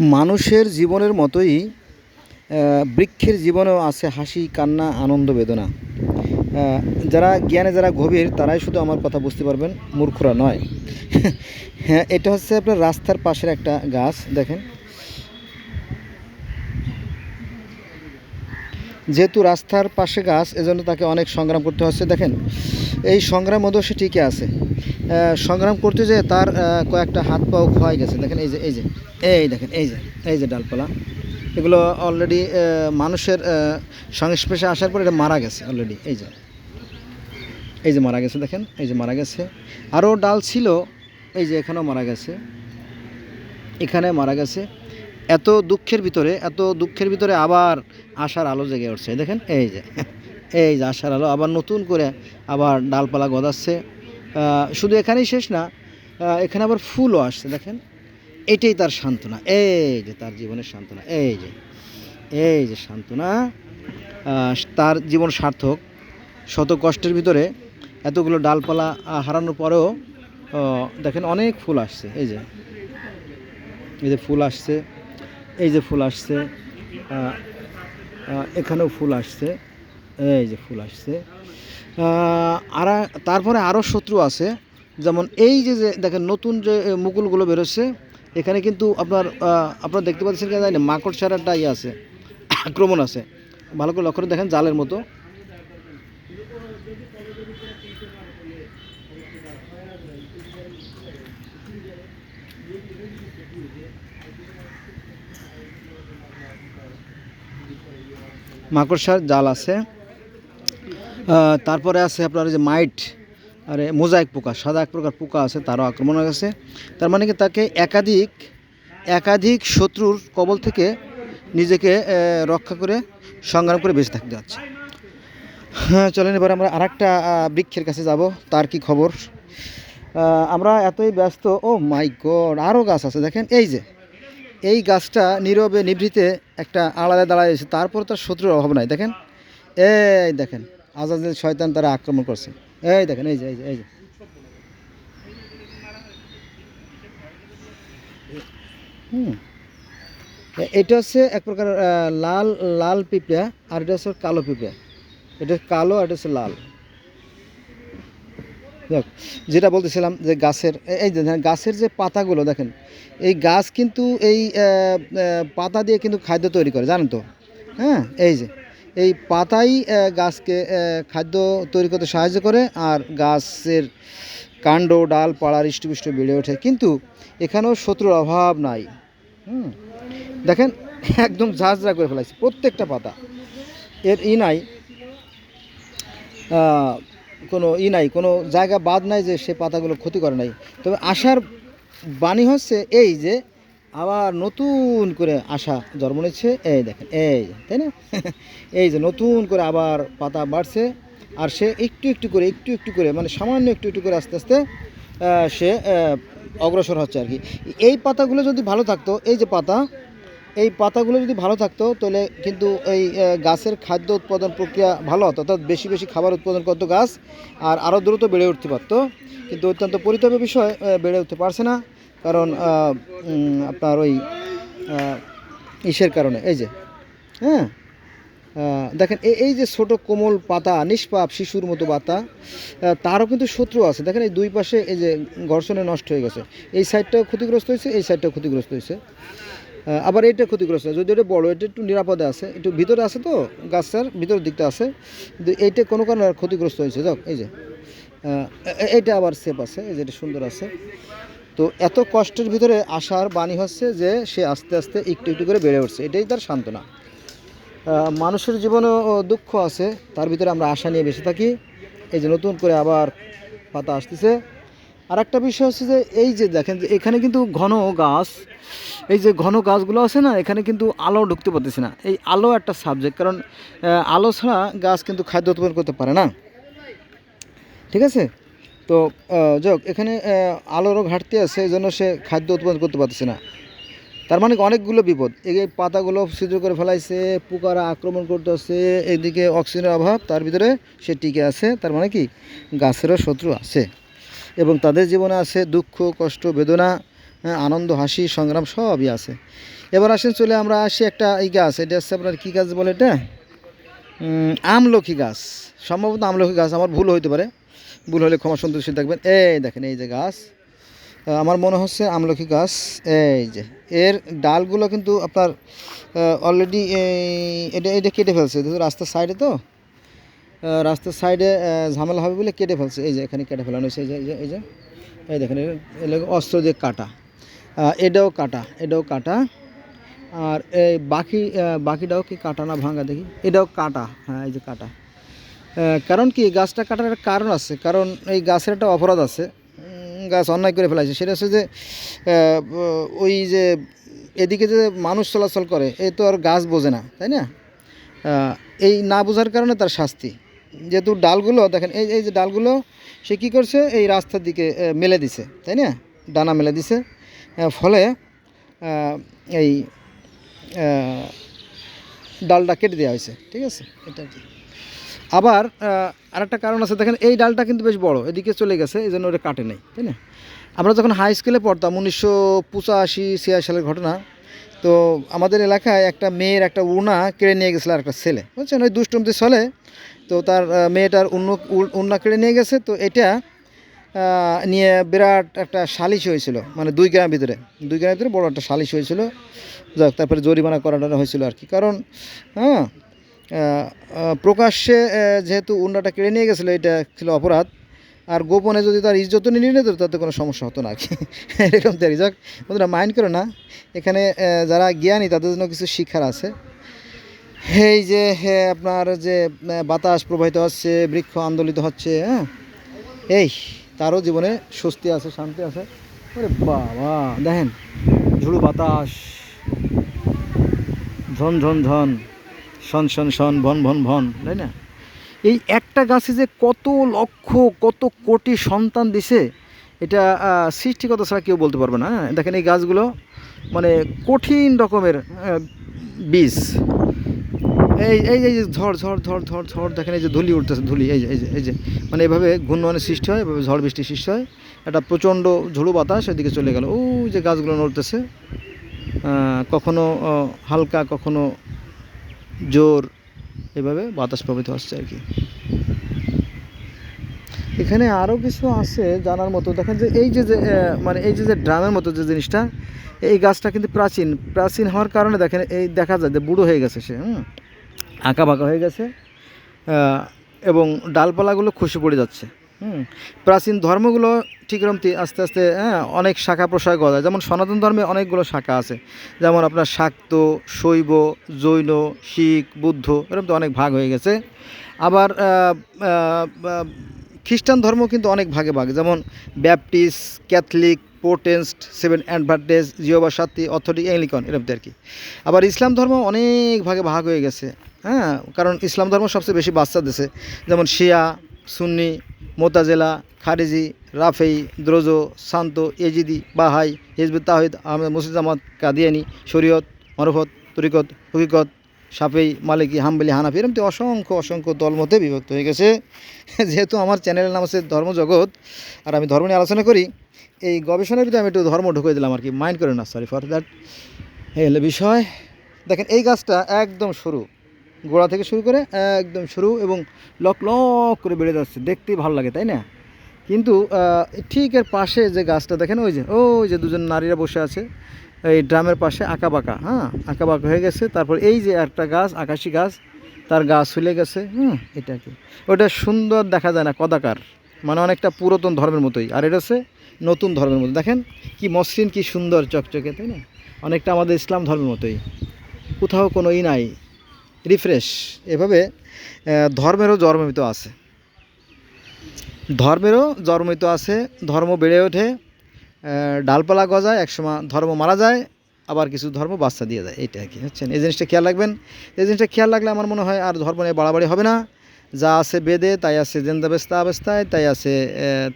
মানুষের জীবনের মতোই বৃক্ষের জীবনেও আছে হাসি, কান্না, আনন্দ, বেদনা। যারা জ্ঞানে, যারা গভীর, তারাই শুধু আমার কথা বুঝতে পারবেন, মূর্খরা নয়। হ্যাঁ এটা হচ্ছে আপনার রাস্তার পাশের একটা গাছ, দেখেন। যেহেতু রাস্তার পাশে গাছ, এজন্য তাকে অনেক সংগ্রাম করতে হচ্ছে, দেখেন। এই সংগ্রাম সে টিকে আছে। সংগ্রাম করতে যে তার কয়েকটা হাত পাও ক্ষয় গেছে। দেখেন, এই যে এই যে, এই দেখেন, এই যে এই যে ডালপালা। এগুলো অলরেডি মানুষের সংস্পর্শে আসার পর এটা মারা গেছে অলরেডি এই যে এই যে মারা গেছে, দেখেন, এই যে মারা গেছে। আরও ডাল ছিল, এই যে এখানেও মারা গেছে। এখানে মারা গেছে। এত দুঃখের ভিতরে, এত দুঃখের ভিতরে আবার আশার আলো জেগে উঠছে। দেখেন, এই যে এই যে আশার আলো, আবার নতুন করে আবার ডালপালা গদাচ্ছে শুধু এখানেই শেষ না এখানে আবার ফুলও আসছে, দেখেন। এটাই তার সান্ত্বনা, এই যে তার জীবনের সান্ত্বনা, এই যে এই যে সান্ত্বনা। তার জীবন সার্থক, শত কষ্টের ভিতরে এতগুলো ডালপালা হারানোর পরেও দেখেন অনেক ফুল আসছে, এই যে এই যে ফুল আসছে, এই যে ফুল আসছে এখানেও ফুল আসছে। এই যে ফুল আসছে। আর, তারপরে আরও শত্রু আছে। যেমন এই যে যে দেখেন নতুন যে মুকুলগুলো বেরোচ্ছে, এখানে কিন্তু আপনার আপনারা দেখতে পাচ্ছেন কি জানি, মাকড় সারাটা ইয়ে আছে, আক্রমণ আছে। ভালো করে লক্ষ্য দেখেন জালের মতো। মাকড়সার জাল আছে। তারপরে আছে আপনার যে মাইট, আরে মোজাইক পোকা, সাদা এক প্রকার পোকা আছে, তারও আক্রমণ গেছে। তার মানে কি তাকে একাধিক একাধিক শত্রুর কবল থেকে নিজেকে রক্ষা করে, সংগ্রাম করে বেঁচে থাকতে হচ্ছে। হ্যাঁ চলেন এবার আমরা আরেকটা বৃক্ষের কাছে যাব, তার কি খবর? আমরা এতই ব্যস্ত, ও মাই গড, আরও গাছ আছে, দেখেন, এই যে, এই গাছটা নীরবে নিভৃতে একটা আড়ালে দাঁড়াইছে তারপর তার শত্রুর অভাব নাই, দেখেন, এই দেখেন আজাদের শয়তান তারা আক্রমণ করছে। এই দেখেন এই যে এই যে এই যে। হুম। এটা হচ্ছে এক প্রকার লাল লাল পিঁপড়া আর এটা হচ্ছে কালো পিঁপড়া। এটা কালো আর এটা হচ্ছে লাল। যাক, যেটা বলতেছিলাম যে গাছের এই যে গাছের যে পাতাগুলো দেখেন এই গাছ কিন্তু এই পাতা দিয়ে কিন্তু খাদ্য তৈরি করে জানেন তো? হ্যাঁ এই যে। এই পাতাই গাছকে খাদ্য তৈরি করতে সাহায্য করে আর গাছের কাণ্ড, ডাল, পাড়া, হৃষ্টপুষ্ট বেড়ে ওঠে। কিন্তু এখানেও শত্রুর অভাব নাই। হুম? দেখেন, একদম ঝাঁঝরা করে ফেলাইছে প্রত্যেকটা পাতা। এর ই নাই। কোনো ই নাই, কোনো জায়গা বাদ নাই যে সে পাতাগুলো ক্ষতি করে নাই। তবে আশার বাণী হচ্ছে এই যে আবার নতুন করে আশা জন্ম নিচ্ছে। এই দেখেন, এই, তাই না? এই যে নতুন করে আবার পাতা বাড়ছে। আর সে একটু একটু করে, একটু একটু করে মানে সামান্য একটু একটু করে আস্তে আস্তে সে অগ্রসর হচ্ছে আর কি। এই পাতাগুলো যদি ভালো থাকতো, এই যে পাতা, এই পাতাগুলো যদি ভালো থাকতো, তাহলে কিন্তু এই গাছের খাদ্য উৎপাদন প্রক্রিয়া ভালো হতো। অর্থাৎ বেশি বেশি খাবার উৎপাদন করতো গাছ, আর আরও দ্রুত বেড়ে উঠতে পারতো। কিন্তু অত্যন্ত পরিতাপের বিষয় বেড়ে উঠতে পারছে না। কারণ আপনার ওই ইসের কারণে, এই যে হ্যাঁ? দেখেন এই যে ছোট কোমল পাতা, নিষ্পাপ শিশুর মতো পাতা তারও কিন্তু শত্রু আছে। দেখেন, এই দুই পাশে এই যে ঘর্ষণে নষ্ট হয়ে গেছে। এই সাইডটাও ক্ষতিগ্রস্ত হয়েছে, এই সাইডটাও ক্ষতিগ্রস্ত হয়েছে। আবার এইটা ক্ষতিগ্রস্ত যদি এটা বড়, এটা একটু নিরাপদে আছে। একটু ভিতরে আছে তো, গাছটার ভিতরের দিকটা আছে। কিন্তু এইটা কোনো কারণে ক্ষতিগ্রস্ত হয়েছে। যাক, এই যে এইটা আবার সেফ আছে। এই যে এটা সুন্দর আছে। তো এত কষ্টের ভিতরে আসার বাণী হচ্ছে যে সে আস্তে আস্তে একটু একটু করে বেড়ে উঠছে, এটাই তার সান্ত্বনা। মানুষের জীবনেও দুঃখ আছে, তার ভিতরে আমরা আশা নিয়ে বেঁচে থাকি। এই যে নতুন করে আবার পাতা আসতেছে। আর একটা বিষয় হচ্ছে যে এই যে দেখেন যে এখানে কিন্তু ঘন গাছ, এই যে ঘন গাছগুলো আছে না, এখানে কিন্তু আলো ঢুকতে পারতেছে না। এই আলো একটা সাবজেক্ট কারণ আলো ছাড়া গাছ কিন্তু খাদ্য উৎপাদন করতে পারে না। ঠিক আছে? তো যাক এখানে আলোরও ঘাটতি আছে, এই জন্য সে খাদ্য উৎপাদন করতে পারতেছে না। তার মানে অনেকগুলো বিপদ। এই পাতাগুলো ছিদ্র করে ফেলাইছে, পোকারা আক্রমণ করতেছে এদিকে অক্সিজেনের অভাব, তার ভিতরে সে টিকে আছে, তার মানে কি গাছেরও শত্রু আছে। এবং তাদের জীবনে আছে দুঃখ, কষ্ট, বেদনা হ্যাঁ আনন্দ, হাসি, সংগ্রাম, সবই আছে। এবার আসেন, চলে আমরা আসি একটা এই গাছ, এটা হচ্ছে আপনার কী গাছ বলে এটা? আমলকি গাছ। সম্ভবত আমলকি গাছ, আমার ভুল হইতে পারে। ভুল হলে ক্ষমা সন্তুষ্টি থাকবেন। এই দেখেন, এই যে গাছ আমার মনে হচ্ছে আমলকি গাছ, এই যে, এর ডালগুলো কিন্তু আপনার অলরেডি এটা এটা কেটে ফেলছে রাস্তার সাইডে তো রাস্তার সাইডে ঝামেলা হবে বলে কেটে ফেলছে। এই যে, এখানে কেটে ফেলানো হয়েছে, এই যে এই যে, এই দেখেন অস্ত্র দিয়ে কাটা এটাও কাটা এটাও কাটা, আর এই বাকি বাকিটাও কি কাটা না ভাঙা দেখি? এটাও কাটা হ্যাঁ এই যে কাটা। কারণ কি, গাছটা কাটার একটা কারণ আছে, কারণ এই গাছের একটা অপরাধ আছে গাছ অন্যায় করে ফেলাইছে। সেটা হচ্ছে যে ওই যে এদিকে যে মানুষ চলাচল করে, এ তো আর গাছ বোঝে না, তাই না? এই না বোঝার কারণে তার শাস্তি। যেহেতু ডালগুলো, দেখেন, এই এই যে ডালগুলো, সে কী করছে, এই রাস্তার দিকে মেলে দিছে, তাই না? ডানা মেলে দিছে ফলে এই ডালটা কেটে দেওয়া হয়েছে, ঠিক আছে? এটা আবার আরেকটা কারণ আছে, দেখেন এই ডালটা কিন্তু বেশ বড়, এদিকে চলে গেছে, এই জন্য ওটা কাটে নাই, তাই না? আমরা যখন হাই স্কুলে পড়তাম, উনিশশো পঁচাশি ছিয়াশি সালের ঘটনা, তো আমাদের এলাকায় একটা মেয়ের একটা উনা কেড়ে নিয়ে গেছিল আর একটা ছেলে, বুঝছেন? ওই দুষ্টুমতি চলে তো তার মেয়েটার উন্ন উ- উন্না কেড়ে নিয়ে গেছে, তো এটা নিয়ে বিরাট একটা সালিশ হয়েছিল মানে দুই গ্রামের ভিতরে, দুই গ্রামের ভিতরে বড় একটা সালিশ হয়েছিল। যাক, তারপরে জরিমানা করানো হয়েছিল আর কি, কারণ হ্যাঁ প্রকাশ্যে যেহেতু উন্ডাটা কেড়ে নিয়ে গেছিল, এটা ছিল অপরাধ। আর গোপনে যদি তার ইজ্জত নিয়ে নিত, তাতে কোনো সমস্যা হতো না আর কি। এরকম তৈরি। যাক, বন্ধুরা, মাইন্ড করো না। এখানে যারা জ্ঞানী, তাদের জন্য কিছু শিক্ষার আছে। এই যে আপনার যে বাতাস প্রবাহিত হচ্ছে, বৃক্ষ আন্দোলিত হচ্ছে হ্যাঁ? এই, তারও জীবনে স্বস্তি আছে, শান্তি আছে। ওরে বাবা, দেখেন, ঝুড়ু বাতাস ঝন ঝন ঝন। শন শন শন, ভন ভন ভন, তাই না? এই একটা গাছে যে কত লক্ষ, কত কোটি সন্তান দিছে, এটা সৃষ্টিকতা ছাড়া কেউ বলতে পারবে না হ্যাঁ? দেখেন এই গাছগুলো মানে কঠিন রকমের বীজ। এই এই যে ঝড় ঝড় ঝড় ঝড় ঝড়, দেখেন এই যে ধুলি উঠতেছে, ধুলি, এই যে এই যে এই যে মানে এভাবে ঘূর্ণনের সৃষ্টি হয়, এভাবে ঝড় বৃষ্টি সৃষ্টি হয়। একটা প্রচণ্ড ঝুড়ু বাতাস এদিকে চলে গেল। ও যে গাছগুলো নড়তেছে কখনো হালকা, কখনো জোর এভাবে বাতাস প্রবাহিত হচ্ছে আর কি। এখানে আরও কিছু আছে জানার মতো। দেখেন যে এই যে মানে এই যে যে ড্রামের মতো যে জিনিসটা, এই গাছটা কিন্তু প্রাচীন। প্রাচীন হওয়ার কারণে দেখেন, এই দেখা যায় যে বুড়ো হয়ে গেছে সে, হুম? আঁকা বাঁকা হয়ে গেছে এবং ডালপালাগুলো খসে পড়ে যাচ্ছে। হুম। প্রাচীন ধর্মগুলো ঠিক রমতি আস্তে আস্তে হ্যাঁ অনেক শাখা প্রশাখা গজায় যেমন সনাতন ধর্মে অনেকগুলো শাখা আছে। যেমন আপনার শাক্ত, শৈব, জৈন, শিখ, বুদ্ধ, এরকম তো অনেক ভাগ হয়ে গেছে। আবার খ্রিস্টান ধর্ম কিন্তু অনেক ভাগে ভাগ। যেমন ব্যাপটিস্ট, ক্যাথলিক পোটেন্সড সেভেন অ্যাডভার্টেজ জিওবা সাত্তি অথরিটি, অ্যাংলিকন, এরকম আর কি। আবার ইসলাম ধর্ম অনেক ভাগে ভাগ হয়ে গেছে। হ্যাঁ কারণ ইসলাম ধর্ম সবচেয়ে বেশি বাচ্চা দেশে যেমন শিয়া, সুন্নি মোতাজেলা, খারিজি, রাফেই, দ্রোজো, শান্ত, এজিদি, বাহাই, হিজবুত তাহিদ, আহমেদ মুসিদ জামাত, কাদিয়ানি, শরীয়ত, মরফত, তরিকত, হকিকত সাফেই মালিকি, হাম্বলি, হানাফি এরকম তো অসংখ্য অসংখ্য দলমতে বিভক্ত হয়ে গেছে। যেহেতু আমার চ্যানেলের নাম আছে ধর্মজগৎ, আর আমি ধর্ম নিয়ে আলোচনা করি, এই গবেষণার ভিতরে আমি একটু ধর্ম ঢুকে দিলাম আর কি। মাইন্ড করে না সরি ফর দ্যাট এই হলো বিষয়। দেখেন, এই গাছটা একদম সরু গোড়া থেকে শুরু করে একদম সরু এবং লক লক করে বেড়ে যাচ্ছে। দেখতেই ভালো লাগে, তাই না? কিন্তু ঠিক এর পাশে যে গাছটা দেখেন, ওই যে ওই যে দুজন নারীরা বসে আছে, এই ড্রামের পাশে আঁকা বাঁকা হ্যাঁ? আঁকা বাঁকা হয়ে গেছে, তারপর এই যে একটা গাছ, আকাশি গাছ, তার গাছ ফুলে গেছে, হুম, এটা কি? ওটা সুন্দর দেখা যায় না, কদাকার মানে অনেকটা পুরাতন ধর্মের মতোই, আর এটা হচ্ছে নতুন ধর্মের মতো। দেখেন কি মসৃণ, কি সুন্দর, চকচকে, তাই না? অনেকটা আমাদের ইসলাম ধর্মের মতোই। কোথাও কোনো ই নাই রিফ্রেশ। এভাবে ধর্মেরও জন্মিত আছে। ধর্মেরও জন্মিত আছে, ধর্ম বেড়ে ওঠে ডালপালা গজায়, একসময় ধর্ম মারা যায়, আবার কিছু ধর্ম বাচ্চা দিয়ে যায় এইটা কি হচ্ছেন এই জিনিসটা খেয়াল রাখবেন। এই জিনিসটা খেয়াল রাখলে আমার মনে হয় আর ধর্ম নিয়ে বাড়াবাড়ি হবে না। যা আছে বেদে, তাই আছে জেন্দাবেস্তা অবস্থায়, তাই আছে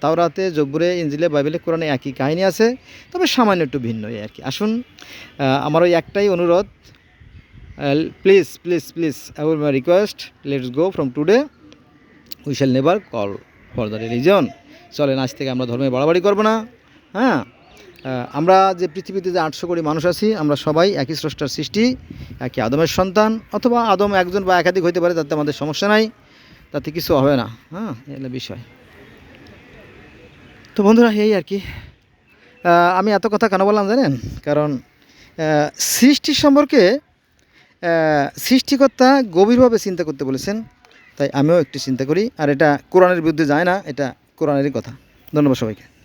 তাওরাতে, জব্বুরে ইঞ্জিলে বাইবেলে, কোরআনে একই কাহিনী আছে। তবে সামান্য একটু ভিন্ন আর কি। আসুন আমার ওই একটাই অনুরোধ please please please I my request let's go from today we shall never call for the religion চলেন আজ থেকে আমরা ধর্মে বাড়াবাড়ি করব না। হ্যাঁ? আমরা যে পৃথিবীতে যে আটশো কোটি মানুষ আছি, আমরা সবাই একই স্রষ্টার সৃষ্টি, একই আদমের সন্তান, অথবা আদম একজন বা একাধিক হইতে পারে, তাতে আমাদের সমস্যা নাই। তাতে কিছু হবে না। হ্যাঁ? এই হলো বিষয়। তো বন্ধুরা, এই আর কি। আমি এত কথা কেন বললাম জানেন? কারণ সৃষ্টি সম্পর্কে সৃষ্টিকর্তা গভীরভাবে চিন্তা করতে বলেছেন, তাই আমিও একটু চিন্তা করি। আর এটা কোরআনের বিরুদ্ধে যায় না, এটা কোরআনেরই কথা। ধন্যবাদ সবাইকে।